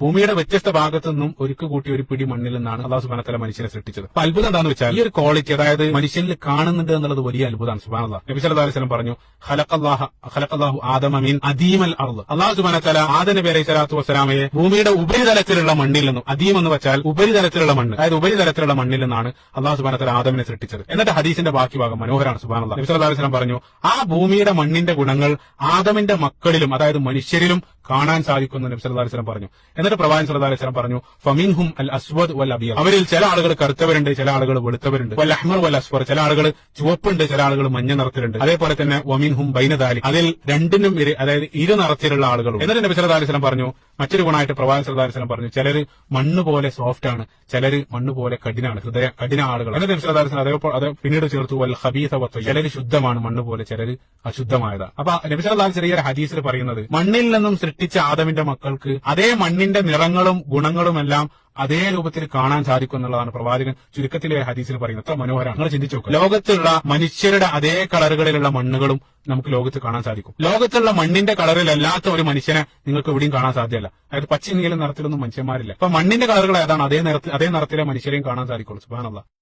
ഭൂമിയുടെ വ്യത്യസ്ത ഭാഗത്തു നിന്നും ഒരുക്ക് കൂട്ടി ഒരു പിടി മണ്ണിൽ നിന്നാണ് അള്ളാഹു സുബാനത്തല മനുഷ്യനെ സൃഷ്ടിച്ചത്. അപ്പൊ അത്ഭുതം എന്താണെന്ന് വെച്ചാൽ ഈ ഒരു ക്വാളിറ്റി അതായത് മനുഷ്യനിൽ കാണുന്നുണ്ട് എന്നുള്ളത് വലിയ അത്ഭുതമാണ് സുബാനുള്ള നബി സല്ലല്ലാഹു അലൈഹി വസല്ലം പറഞ്ഞു ഖലഖല്ലാഹ ഖലഖല്ലാഹു ആദമ മിൻ അദീമൽ അർദ്. അള്ളാഹു സുബാനത്തല ആദം നബി അലൈഹി സ്വലാത്തു വസ്സലാമയെ ഭൂമിയുടെ ഉപരിതലത്തിലുള്ള മണ്ണിൽ നിന്നും അദീം എന്ന് വെച്ചാൽ ഉപരിതലത്തിലുള്ള മണ്ണ് അതായത് ഉപരിതലത്തിലുള്ള മണ്ണിൽ നിന്നാണ് അള്ളാഹു സുബാനത്തല ആദമിനെ സൃഷ്ടിച്ചത്. എന്നിട്ട് ഹദീസിന്റെ ബാക്കി ഭാഗം മനോഹരാണ് സുബാനുള്ള നബി സല്ലല്ലാഹു അലൈഹി വസല്ലം പറഞ്ഞു ആ ഭൂമിയുടെ മണ്ണിന്റെ ഗുണങ്ങൾ ആദമിന്റെ മക്കളിലും അതായത് മനുഷ്യരിലും കാണാൻ സാധിക്കുമെന്ന് നബി സല്ലല്ലാഹു അലൈഹി വസല്ലം പറഞ്ഞു. എന്നിട്ട് പ്രവാചകൻ സല്ലല്ലാഹു അലൈഹി വസല്ലം പറഞ്ഞു ഫമിൻഹും അൽ അസ്വദ് വൽ അബിയ അവരിൽ ചില ആളുകൾ കറുത്തവരുണ്ട് ചില ആളുകൾ വെളുത്തവരുണ്ട്. വൽ അഹ്മർ വൽ അസ്വർ ചില ആളുകൾ ചുവപ്പുണ്ട് ചില ആളുകൾ മഞ്ഞ നിറത്തിലുണ്ട്. അതേപോലെ തന്നെ വമിൻഹും ബൈനദാലി അതിൽ രണ്ടിനും അതായത് ഇരു നിറത്തിലുള്ള ആളുകളും എന്നിട്ട് നബി സല്ലല്ലാഹു അലൈഹി വസല്ലം പറഞ്ഞു മറ്റൊരു ഗുണമായിട്ട് പ്രവാചകൻ സല്ലല്ലാഹു പറഞ്ഞു ചിലർ മണ്ണ് പോലെ സോഫ്റ്റ് ആണ് ചിലർ മണ്ണ് പോലെ കഠിനാണ് ഹൃദയ കഠിന ആളുകൾ. അങ്ങനെ അലൈഹി അതേപോലെ അത് പിന്നീട് ചേർത്തു വൽ ഖബീസ വത്വ ചിലർ ശുദ്ധമാണ് മണ്ണ് പോലെ ചിലർ അശുദ്ധമായത്. അപ്പൊ നബി ചെറിയ ഹദീസിൽ പറയുന്നത് മണ്ണിൽ നിന്നും സൃഷ്ടിച്ച ആദമിന്റെ മക്കൾക്ക് അതേ മണ്ണിന്റെ നിറങ്ങളും ഗുണങ്ങളും എല്ലാം അതേ രൂപത്തിൽ കാണാൻ സാധിക്കും എന്നുള്ളതാണ് പ്രവാചകൻ ചുരുക്കത്തിലെ ഹദീസിൽ പറയുന്നത്. അത്ര മനോഹരമാണ് നിങ്ങൾ ചിന്തിച്ചു നോക്കുക ലോകത്തുള്ള മനുഷ്യരുടെ അതേ കളറുകളിലുള്ള മണ്ണുകളും നമുക്ക് ലോകത്ത് കാണാൻ സാധിക്കും. ലോകത്തുള്ള മണ്ണിന്റെ കളറിലല്ലാത്ത ഒരു മനുഷ്യനെ നിങ്ങൾക്ക് എവിടെയും കാണാൻ സാധ്യമല്ല. അതായത് പച്ച നീല നിറത്തിലൊന്നും മനുഷ്യന്മാരില്ല. അപ്പൊ മണ്ണിന്റെ കളറുകൾ ഏതാണ്? അതേ നിറത്തിൽ അതേ നിറത്തിലെ മനുഷ്യരെയും കാണാൻ സാധിക്കുള്ളൂ. സുബാനുള്ള